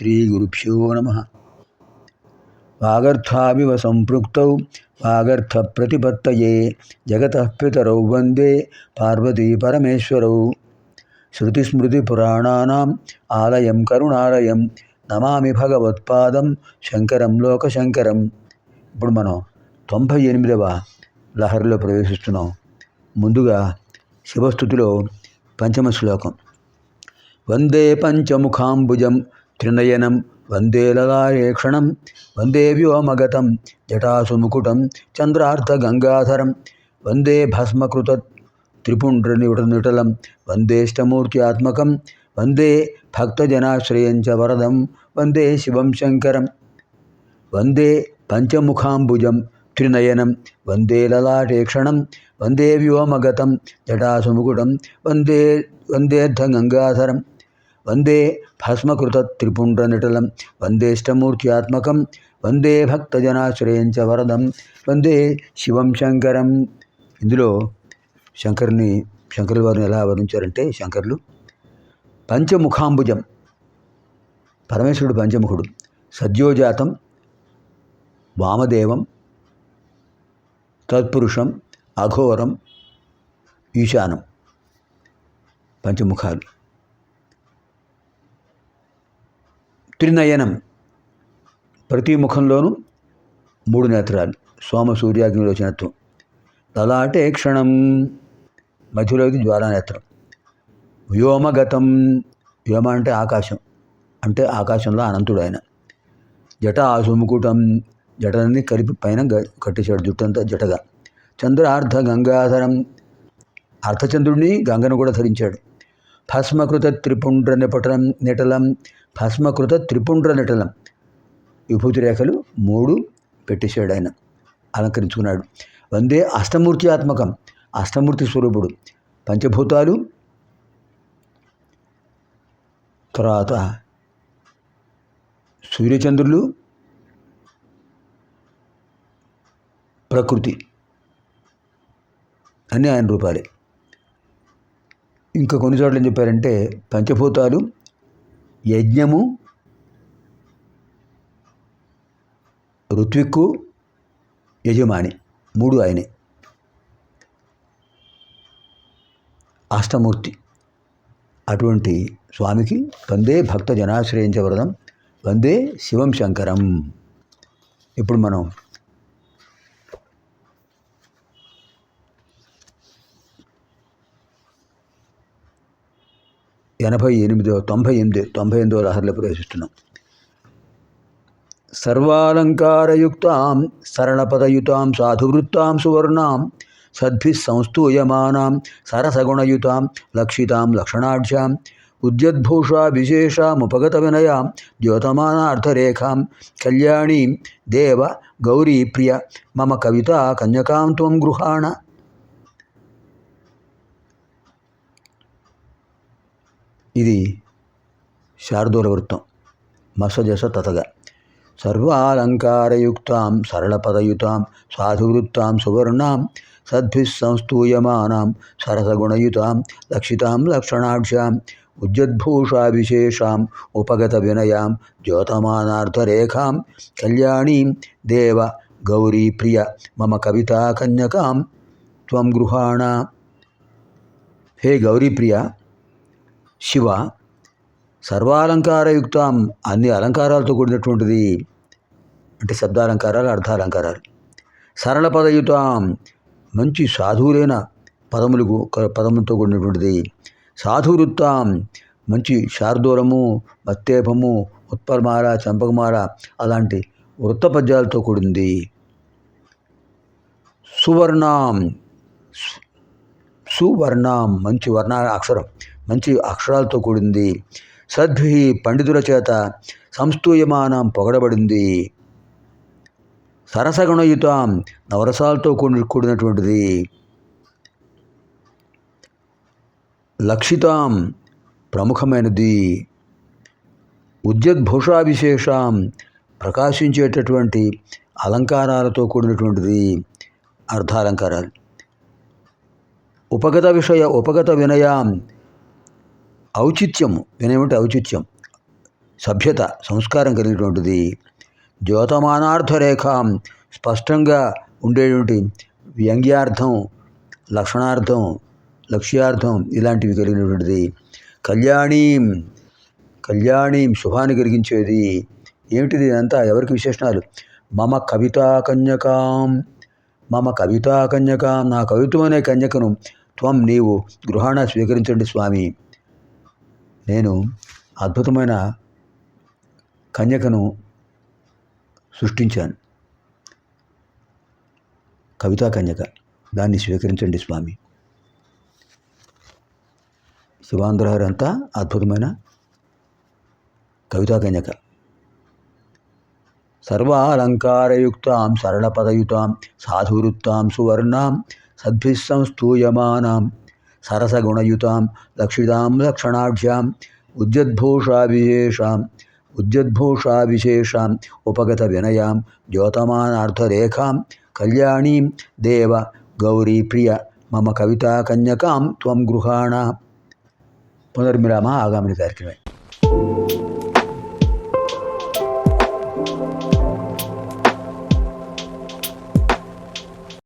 శ్రీగురుభ్యో నమ వాగర్థావివ సంపృక్తౌ వాగర్థ ప్రతిపత్తయే జగత పితరౌ వందే పార్వతీ పరమేశ్వరౌ శృతిస్మృతిపురాణానాం ఆలయం కరుణాలయం నమామి భగవత్పాదం శంకరం లోకశంకరం ఇప్పుడు మనం తొంభై ఎనిమిదవ లహరిలో ప్రవేశిస్తున్నాం. ముందుగా శివస్థుతిలో పంచమ శ్లోకం. వందే పంచముఖాంబుజం త్రినయనం వందే లలారేక్షణం వందే వ్యోమగతం జటాసుముకుటం చంద్రార్థగంగాధరం వందే భస్మకృత త్రిపుండ్రనిటలం వందేష్టమూర్త్యాత్మకం వందే భక్తజనాశ్రయం చ వరదం వందే శివం శంకరం వందే పంచముఖాంబుజం త్రినయనం వందే లలాటేక్షణం వందే వ్యోమగతం జటాసుముకుటం వందే వందేర్థగంగాధరం వందే భస్మకృత త్రిపుండ్రనిటలం వందేష్టమూర్త్యాత్మకం వందే భక్తజనాశ్రయం వరదం వందే శివం శంకరం ఇందులో శంకరుని శంకరుల వారిని ఎలా వర్ణించారంటే శంకరులు పంచముఖాంబుజం పరమేశ్వరుడు పంచముఖుడు సద్యోజాతం వామదేవం తత్పురుషం అఘోరం ఈశానం పంచముఖాలు. త్రినయనం ప్రతి ముఖంలోనూ మూడు నేత్రాలు. సోమ సూర్యాగ్నిలోచనత్వం లలాటే క్షణం. మధ్యలోకి జ్వాలానేత్రం వ్యోమగతం. వ్యోమ అంటే ఆకాశం. అంటే ఆకాశంలో అనంతుడు ఆయన జట ఆసుముకుటం. జటలన్నీ కలిపి పైన గ- కట్టేశాడు జుట్టంతా జటగా. చంద్రార్ధ గంగాధరం. అర్ధచంద్రుడిని గంగను కూడా ధరించాడు. భస్మకృత త్రిపుండ్ర నిపటలం నిటలం భస్మకృత త్రిపుండ్ర నిటలం విభూతి రేఖలు మూడు పెట్టేశాడు ఆయన అలంకరించుకున్నాడు. వందే అష్టమూర్తి ఆత్మకం అష్టమూర్తి స్వరూపుడు. పంచభూతాలు తర్వాత సూర్యచంద్రులు ప్రకృతి అన్నీ ఆయన రూపాలే. ఇంకా కొన్ని చోట్ల ఏం చెప్పారంటే పంచభూతాలు యజ్ఞము ఋత్విక్కు యజమాని మూడు ఆయనే. అష్టమూర్తి అటువంటి స్వామికి వందే భక్త జనాశ్రయించవరదం వందే శివం శంకరం. ఇప్పుడు మనం ఎనభై ఎనిమిదో తొంభై ఎనిమిది తొంభై ఎనిమిదో లహరిలో ప్రవేశిస్తున్నాం. సర్వాలంకారయుక్తాం సరళపదయుతాం సాధువృత్తాం సువర్ణాం సద్భిः సంస్తూయమానాం సరసగుణయుతాం లక్షితాం లక్షణాఢ్యాం ఉద్యద్భూషా విశేషాముపగత వినయాం ద్యోతమానార్థరేఖాం కళ్యాణీం దేవ గౌరీ ప్రియ మమ కవిత కన్యకాం త్వం గృహాణ ఇది శారదూల వృత్తం. మసజస తతగా. సర్వాలంకారయుక్తాం సరళపదయుతాం సాధువృత్తాం సువర్ణాం సద్భిస్సంస్తూయమానాం సరసగుణయుతాం లక్షితాం లక్షణాఢ్యాం ఉజ్జద్భూషావిశేషాం ఉపగత వినయాం ద్యోతమానార్థరేఖాం కళ్యాణీం దేవ గౌరీ ప్రియ మమ కవితా కన్యకాం త్వం గృహాణ. హే గౌరీప్రియ శివ సర్వాలంకారయుక్తం అన్ని అలంకారాలతో కూడినటువంటిది. అంటే శబ్దాలంకారాలు అర్థాలంకారాలు. సరళ పదయుతాం మంచి సాధువులైన పదములకు పదములతో కూడినటువంటిది. సాధువృత్తాం మంచి శార్దూలము మత్తేపము ఉత్పలమాల చంపకమాల అలాంటి వృత్త పద్యాలతో కూడింది. సువర్ణాం సువర్ణం సువర్ణాం మంచి వర్ణ అక్షరం. మంచి అక్షరాలతో కూడింది. సద్భి పండితుల చేత సంస్తూయమానం పొగడబడింది. సరసగుణయుతాం నవరసాలతో కూడి కూడినటువంటిది. లక్షితాం ప్రముఖమైనది. ఉద్యద్భూషాభిశేషాం ప్రకాశించేటటువంటి అలంకారాలతో కూడినటువంటిది. అర్థాలంకారాలు ఉపగత విషయ ఉపగత వినయాం ఔచిత్యము. వినేమిటి ఔచిత్యం. సభ్యత సంస్కారం కలిగినటువంటిది. ద్యోతమానార్థరేఖ స్పష్టంగా ఉండేటువంటి వ్యంగ్యార్థం లక్షణార్థం లక్ష్యార్థం ఇలాంటివి కలిగినటువంటిది. కళ్యాణీం కళ్యాణీం శుభాన్ని కలిగించేది. ఏమిటిది అంతా ఎవరికి విశేషణాలు? మమ కవితా కన్యకాం మమ కవితా కన్యకాం నా కవిత్వం అనే కన్యకను త్వం నీవు గృహాణ స్వీకరించండి స్వామి. నేను అద్భుతమైన కన్యకను సృష్టించాను. కవితా కన్యక. దాన్ని స్వీకరించండి స్వామి. శివాంధ్రహారి అంతా అద్భుతమైన కవితా కన్యక. సర్వాలంకారయుక్తాం సరళపదయుతాం సాధువృత్తాం సువర్ణాం సద్భిः సరసగుణయుతాం లక్షితాం లక్షణాఢ్యాం ఉద్యద్భూషావిశేషాం ఉద్యద్భూషావిశేషాం ఉపగత వినయాం ద్యోతమానార్థరేఖాం కళ్యాణీం దేవ గౌరీ ప్రియ మమ కవితా కన్యకాం త్వం గృహాణ పునర్మిరామ ఆగామిని కార్యక్రమే